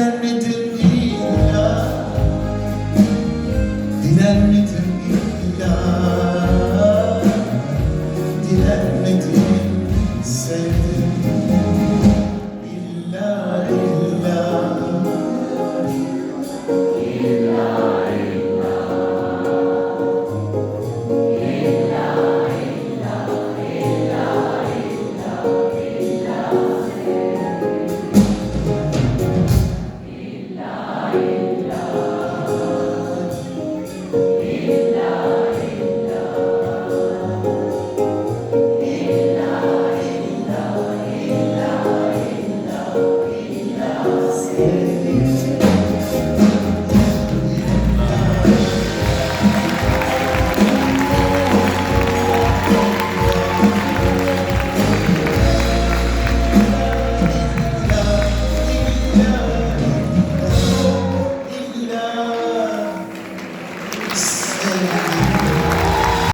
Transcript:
Dilenmedim illa. Dilenmedim